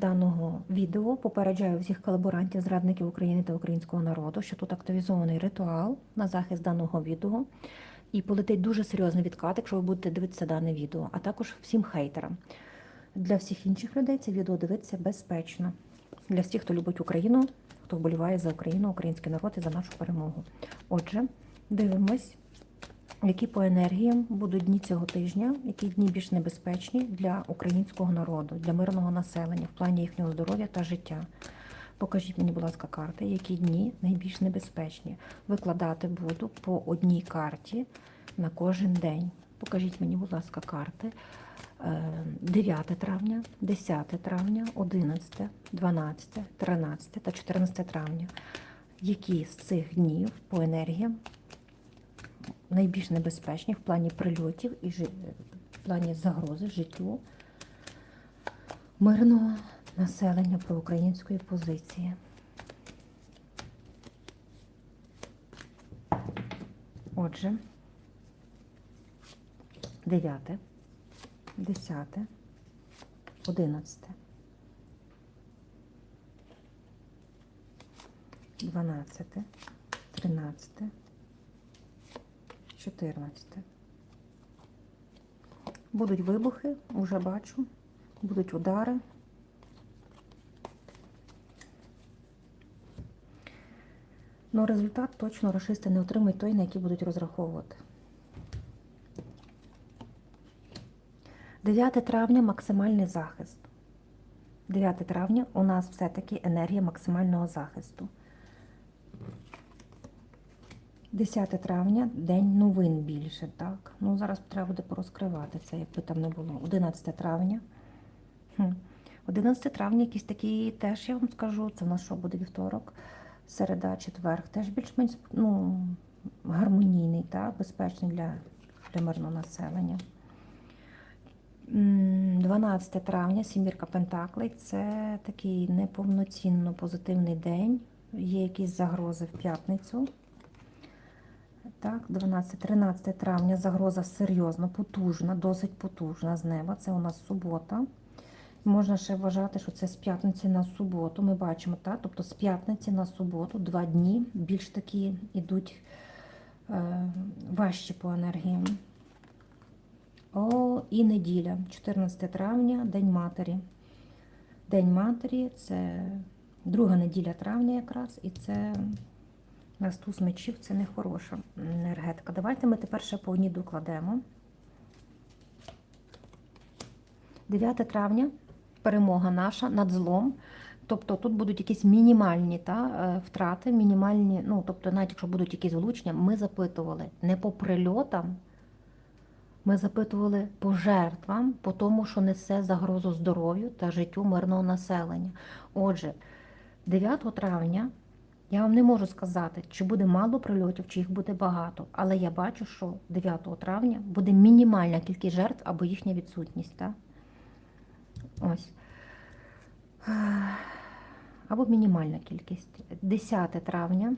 даного відео попереджаю всіх колаборантів, зрадників України та українського народу, що тут активізований ритуал на захист даного відео. І полетить дуже серйозний відкат, якщо ви будете дивитися дане відео, а також всім хейтерам. Для всіх інших людей це відео дивитися безпечно. Для всіх, хто любить Україну, хто вболіває за Україну, український народ і за нашу перемогу. Отже, дивимось, які по енергіям будуть дні цього тижня, які дні більш небезпечні для українського народу, для мирного населення в плані їхнього здоров'я та життя. Покажіть мені, будь ласка, карти, які дні найбільш небезпечні. Викладати буду по одній карті на кожен день. Покажіть мені, будь ласка, карти. Е, 9 травня, 10 травня, 11, 12, 13 та 14 травня. Які з цих днів по енергіям найбільш небезпечні в плані прильотів і жи- в плані загрози життю мирного населення проукраїнської позиції. Отже, 9, 10, 11, 12, 13, 14. Будуть вибухи, вже бачу, будуть удари. Ну, результат точно рашисти не отримають той, на який будуть розраховувати. 9 травня максимальний захист. 9 травня у нас все-таки енергія максимального захисту. 10 травня день новин більше, так. Ну, зараз треба буде порозкриватися, якби там не було. 11 травня. Хм. 11 травня якийсь такий теж, я вам скажу, це в нас що буде вівторок, середа, четверг, теж більш-менш ну, гармонійний, так, безпечний для, мирного населення. 12 травня, сімірка Пентаклей, це такий неповноцінно позитивний день. Є якісь загрози в п'ятницю. Так, 12-13 травня загроза серйозна, потужна, досить потужна з неба. Це у нас субота. Можна ще вважати, що це з п'ятниці на суботу. Ми бачимо, так? Тобто з п'ятниці на суботу, два дні, більш такі йдуть е, важчі по енергіям. О, і неділя, 14 травня, День Матері. День Матері це друга неділя травня якраз, і це нас туз мечів, це не хороша енергетика. Давайте ми тепер ще по одній докладемо. 9 травня перемога наша над злом. Тобто тут будуть якісь мінімальні та, е, втрати, мінімальні, ну, тобто, навіть якщо будуть якісь влучення, ми запитували не по прильотам, ми запитували по жертвам, по тому, що несе загрозу здоров'ю та життю мирного населення. Отже, 9 травня я вам не можу сказати, чи буде мало прильотів, чи їх буде багато, але я бачу, що 9 травня буде мінімальна кількість жертв або їхня відсутність. Так? Ось. Або мінімальна кількість. 10 травня.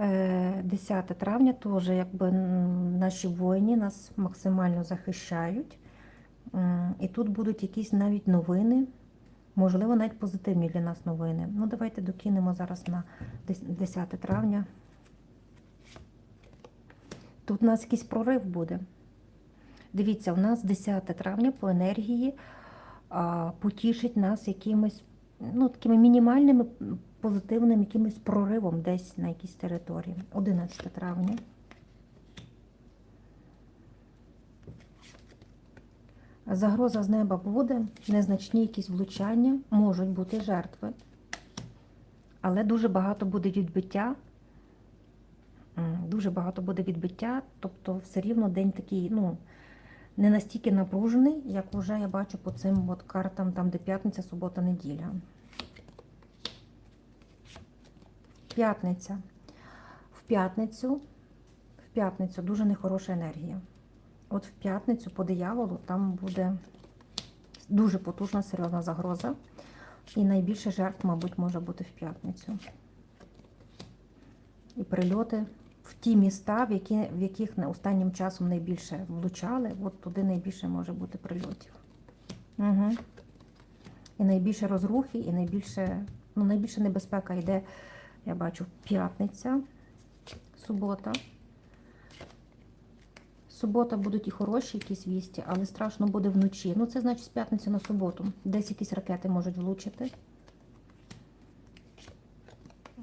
Е, 10 травня теж якби наші воїни нас максимально захищають. І тут будуть якісь навіть новини, можливо, навіть позитивні для нас новини. Ну, давайте докинемо зараз на 10 травня. Тут у нас якийсь прорив буде. Дивіться, у нас 10 травня по енергії а, потішить нас якимось ну, такими мінімальними позитивним якимось проривом десь на якійсь території. 11 травня. Загроза з неба буде, незначні якісь влучання, можуть бути жертви, але дуже багато буде відбиття. Дуже багато буде відбиття, тобто все рівно день такий, ну, не настільки напружений, як вже я бачу по цим от картам, там, де п'ятниця, субота, неділя. П'ятниця. В п'ятницю, в п'ятницю дуже нехороша енергія. От в п'ятницю по дияволу там буде дуже потужна, серйозна загроза. І найбільше жертв, мабуть, може бути в п'ятницю. І прильоти в ті міста, в, які, в яких останнім часом найбільше влучали, от туди найбільше може бути прильотів. Угу. І найбільше розрухи, і найбільше, ну, найбільше небезпека йде, я бачу, п'ятниця, субота. Субота будуть і хороші якісь вісті, але страшно буде вночі. Ну, це значить з п'ятниці на суботу. Десь якісь ракети можуть влучити.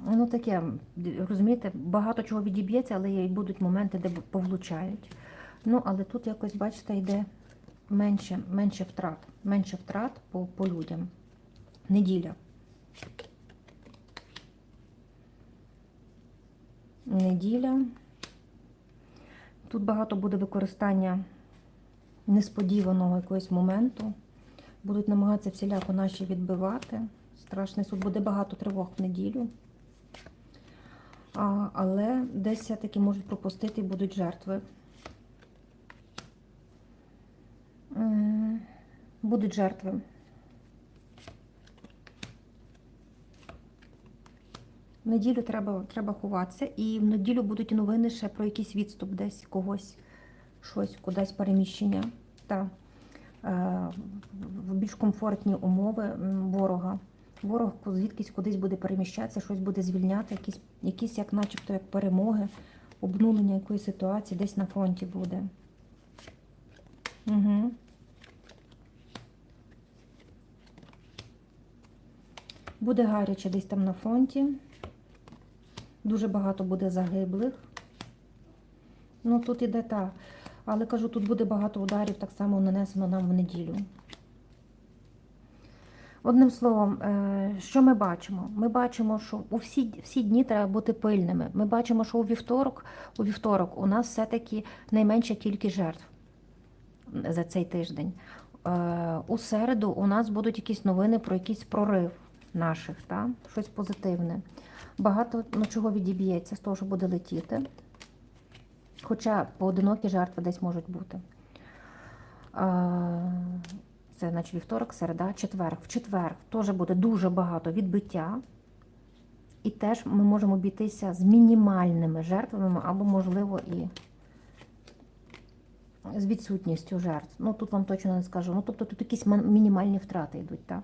Ну, таке, розумієте, багато чого відіб'ється, але і будуть моменти, де повлучають. Ну, але тут якось, бачите, йде менше, менше втрат. Менше втрат по, по людям. Неділя. Неділя. Тут багато буде використання несподіваного якогось моменту. Будуть намагатися всіляко наші відбивати. Страшний суд буде багато тривог в неділю. А, але десь все-таки можуть пропустити і будуть жертви. Будуть жертви. В неділю треба, треба ховатися, і в неділю будуть новини ще про якийсь відступ десь когось, щось, кудись переміщення. Та, е, в більш комфортні умови ворога. Ворог звідкись кудись буде переміщатися, щось буде звільняти, якісь, якісь як начебто як перемоги, обнулення якоїсь ситуації десь на фронті буде. Угу. Буде гаряче десь там на фронті. Дуже багато буде загиблих. Ну, тут іде так. Але кажу, тут буде багато ударів, так само нанесено нам в неділю. Одним словом, е, що ми бачимо? Ми бачимо, що у всі, всі дні треба бути пильними. Ми бачимо, що у вівторок, у вівторок у нас все-таки найменша кількість жертв за цей тиждень. Е, У середу у нас будуть якісь новини про якийсь прорив наших, та? щось позитивне. Багато ну, чого відіб'ється з того, що буде летіти. Хоча поодинокі жертви десь можуть бути. Це значить вівторок, середа, четвер. В четвер теж буде дуже багато відбиття. І теж ми можемо обійтися з мінімальними жертвами, або, можливо, і з відсутністю жертв. Ну, тут вам точно не скажу. Ну, тобто тут якісь мінімальні втрати йдуть, так?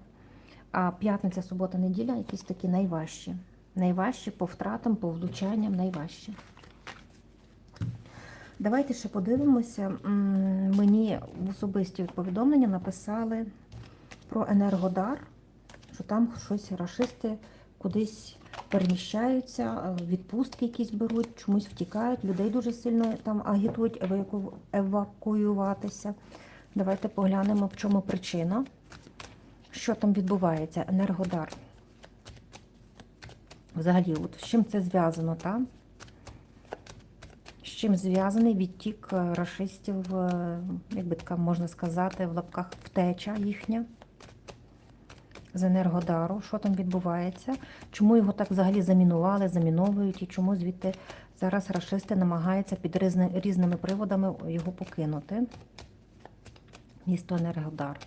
А п'ятниця, субота, неділя якісь такі найважчі. Найважчі по втратам, по влучанням, найважчі. Давайте ще подивимося. Мені в особисті повідомлення написали про Енергодар, що там щось рашисти кудись переміщаються, е, відпустки якісь беруть, чомусь втікають, людей дуже сильно там агітують еваку- евакуюватися. Давайте поглянемо, в чому причина. Що там відбувається? Енергодар. Взагалі, от з чим це зв'язано, так? З чим зв'язаний відтік е, рашистів, е, як би така можна сказати, в лапках втеча їхня з Енергодару. Що там відбувається? Чому його так взагалі замінували, заміновують, і чому звідти зараз рашисти намагаються під різни- різними приводами його покинути? Місто Енергодар.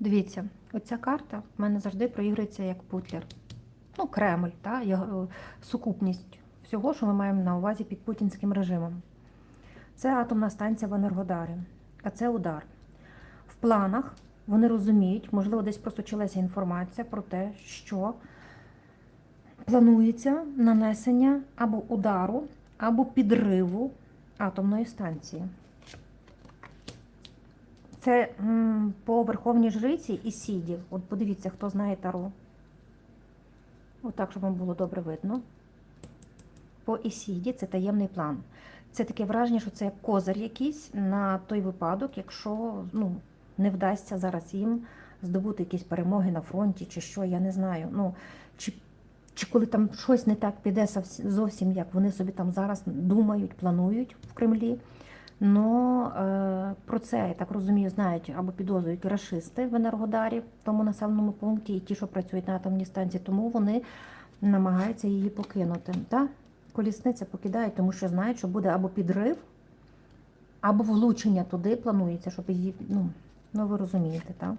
Дивіться, оця карта в мене завжди проігрується як путлер. Ну, Кремль, та, е, сукупність всього, що ми маємо на увазі під путінським режимом. Це атомна станція в Енергодарі, а це удар. В планах вони розуміють, можливо, десь просочилася інформація про те, що планується нанесення або удару, або підриву атомної станції. Це м, по Верховній Жриці і Сіді. От подивіться, хто знає Таро. Отак, щоб вам було добре видно. По Ісіді це таємний план. Це таке враження, що це козир якийсь на той випадок, якщо ну, не вдасться зараз їм здобути якісь перемоги на фронті, чи що, я не знаю. Ну, чи, чи коли там щось не так піде зовсім, як вони собі там зараз думають, планують в Кремлі. Ну про це, я так розумію, знають або підозрюють рашисти в Енергодарі, в тому населеному пункті, і ті, що працюють на атомній станції, тому вони намагаються її покинути. Та? Колісниця покидають, тому що знають, що буде або підрив, або влучення туди планується, щоб її, ну, ну ви розумієте, так?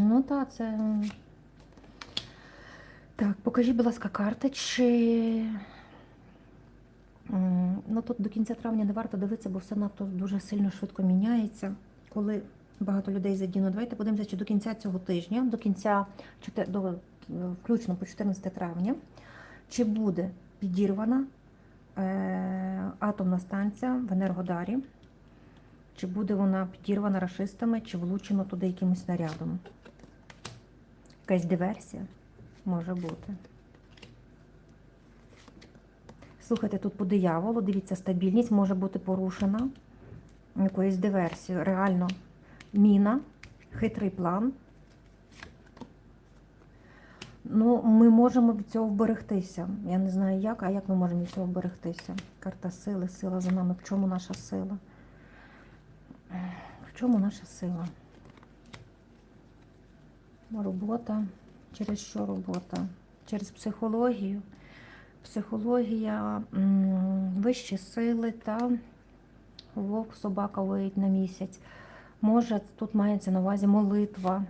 Ну так, це. Так, покажіть, будь ласка, карти, чи. М, Ну, тут до кінця травня не варто дивитися, бо все надто дуже сильно швидко міняється. Коли багато людей задіяно, давайте подивимося, чи до кінця цього тижня, до кінця до, е, включно по 14 травня, чи буде підірвана е, атомна станція в Енергодарі, чи буде вона підірвана рашистами, чи влучено туди якимось снарядом. Якась диверсія може бути. Слухайте, тут по дияволу, дивіться, стабільність може бути порушена якоюсь диверсією. Реально, міна, хитрий план. Ну, ми можемо від цього вберегтися. Я не знаю як, а як ми можемо від цього вберегтися? Карта сили, сила за нами. В чому наша сила? В чому наша сила? Робота. Через що робота? Через психологію. Психологія, вищі сили та вовк, собака виють на місяць. Може, тут мається на увазі молитва,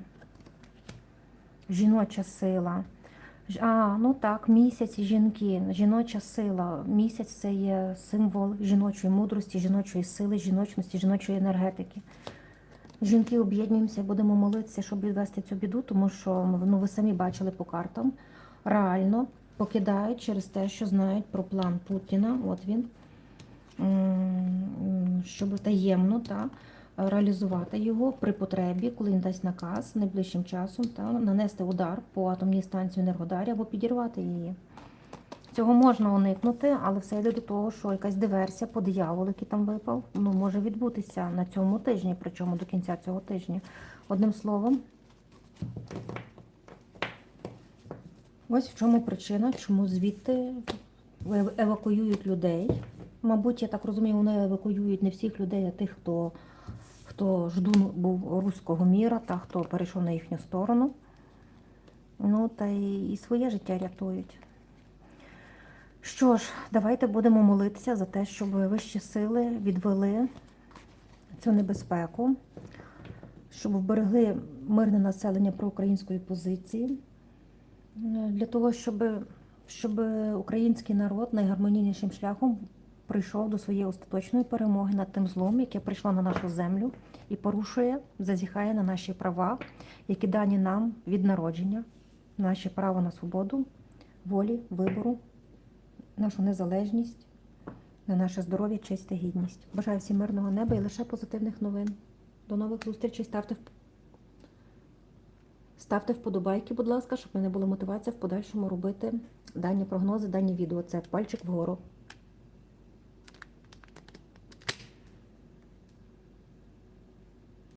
жіноча сила. А, ну так, місяць жінки, жіноча сила. Місяць це є символ жіночої мудрості, жіночої сили, жіночності, жіночої енергетики. Жінки об'єднуємося, будемо молитися, щоб відвести цю біду, тому що ну, ви самі бачили по картам. Реально покидають через те, що знають про план Путіна. От він, щоб таємно та, реалізувати його при потребі, коли він дасть наказ найближчим часом та, нанести удар по атомній станції Енергодарі або підірвати її. Цього можна уникнути, але все йде до того, що якась диверсія по дияволу, який там випав, ну, може відбутися на цьому тижні, причому до кінця цього тижня. Одним словом, ось в чому причина, чому звідти евакуюють людей. Мабуть, я так розумію, вони евакуюють не всіх людей, а тих, хто, хто ждун був руського міра та хто перейшов на їхню сторону. Ну, та і, і своє життя рятують. Що ж, давайте будемо молитися за те, щоб вищі сили відвели цю небезпеку, щоб вберегли мирне населення проукраїнської позиції, для того, щоб, щоб український народ найгармонійнішим шляхом прийшов до своєї остаточної перемоги над тим злом, яке прийшло на нашу землю і порушує, зазіхає на наші права, які дані нам від народження, наше право на свободу, волі, вибору нашу незалежність, на наше здоров'я, честь та гідність. Бажаю всім мирного неба і лише позитивних новин. До нових зустрічей. Ставте, ставте вподобайки, будь ласка, щоб мене була мотивація в подальшому робити дані прогнози, дані відео. Це пальчик вгору.